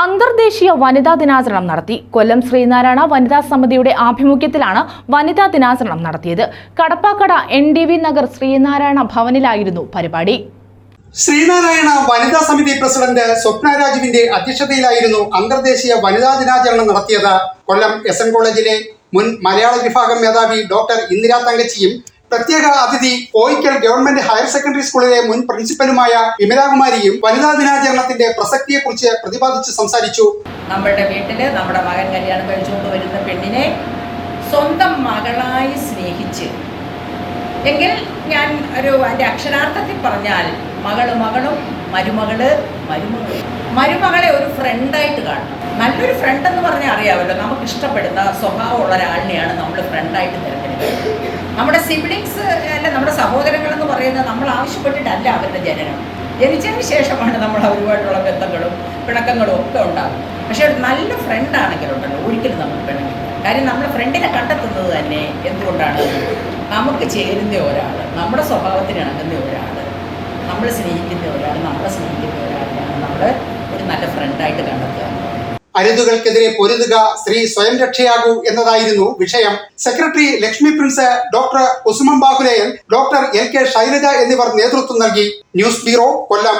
അന്തർദേശീയ വനിതാ ദിനാചരണം നടത്തി. കൊല്ലം ശ്രീനാരായണ വനിതാ സമിതിയുടെ ആഭിമുഖ്യത്തിലാണ് വനിതാ ദിനാചരണം നടത്തിയത്. Kadappakada N D V Nagar Sreenarayana ഭവനിലായിരുന്നു പരിപാടി. ശ്രീനാരായണ വനിതാ സമിതി പ്രസിഡന്റ് സ്വപ്ന രാജുവിന്റെ അധ്യക്ഷതയിലായിരുന്നു അന്തർദേശീയ വനിതാ ദിനാചരണം നടത്തിയത്. കൊല്ലം എസ് എൻ കോളേജിലെ മുൻ മലയാള വിഭാഗം മേധാവി ഡോക്ടർ ഇന്ദിരാ തങ്കച്ചിയും പ്രത്യേക അതിഥി കോയിക്കൽ ഗവൺമെന്റ് ഹയർ സെക്കൻഡറി സ്കൂളിലെ മുൻ പ്രിൻസിപ്പലുമായ വിമലാകുമാരിയും വനിതാ ദിനാചരണത്തിന്റെ പ്രസക്തിയെക്കുറിച്ച് പ്രതിപാദിച്ച് സംസാരിച്ചു. നമ്മുടെ വീട്ടിൽ നമ്മുടെ മകൻ കല്യാണം കഴിച്ചുകൊണ്ട് വരുന്ന പെണ്ണിനെ സ്വന്തം മകളായി സ്നേഹിച്ച്. എങ്കിൽ ഞാൻ ഒരു അതിന്റെ അക്ഷരാർത്ഥത്തിൽ പറഞ്ഞാൽ മകൾ മകളും മരുമകൾ മരുമകൾ മരുമകളെ ഒരു ഫ്രണ്ടായിട്ട് കാണണം. നല്ലൊരു ഫ്രണ്ട് എന്ന് പറഞ്ഞാൽ അറിയാമല്ലോ നമുക്ക് ഇഷ്ടപ്പെടുന്ന സ്വഭാവമുള്ള ഒരാളിനെയാണ് നമ്മൾ ഫ്രണ്ടായിട്ട് തിരഞ്ഞെടുക്കുന്നത്. നമ്മുടെ സിബ്ലിങ്സ് അല്ല നമ്മുടെ സഹോദരങ്ങൾ എന്ന് പറയുന്നത് നമ്മൾ ആവശ്യപ്പെട്ടിട്ടല്ല അവരുടെ ജനനം. ജനിച്ചതിന് ശേഷമാണ് നമ്മൾ അവരുമായിട്ടുള്ള ബന്ധങ്ങളും പിണക്കങ്ങളും ഒക്കെ ഉണ്ടാകുന്നത് പക്ഷെ ഒരു നല്ല ഫ്രണ്ട് ആണെങ്കിലുണ്ടല്ലോ ഒരിക്കലും നമ്മൾ പിണങ്ങി കാര്യം നമ്മൾ ഫ്രണ്ടിനെ കണ്ടെത്തുന്നത് തന്നെ എന്തുകൊണ്ടാണ്? നമുക്ക് ചേരുന്ന ഒരാൾ നമ്മുടെ സ്വഭാവത്തിന് ഇണങ്ങുന്ന ഒരാൾ നമ്മൾ സ്നേഹിക്കുന്ന ഒരാൾ നമ്മളെ സ്നേഹിക്കുന്ന ഒരാളാണ് നമ്മൾ ഒരു നല്ല ഫ്രണ്ടായിട്ട് കണ്ടെത്തുക. അരുതുകൾക്കെതിരെ പൊരുതുക സ്ത്രീ സ്വയം രക്ഷയാകൂ എന്നതായിരുന്നു വിഷയം. Secretary Lakshmi Prince doctor Kusumam Bahuleyan doctor L K Shailaja എന്നിവർ നേതൃത്വം നൽകി. News bureau Kollam.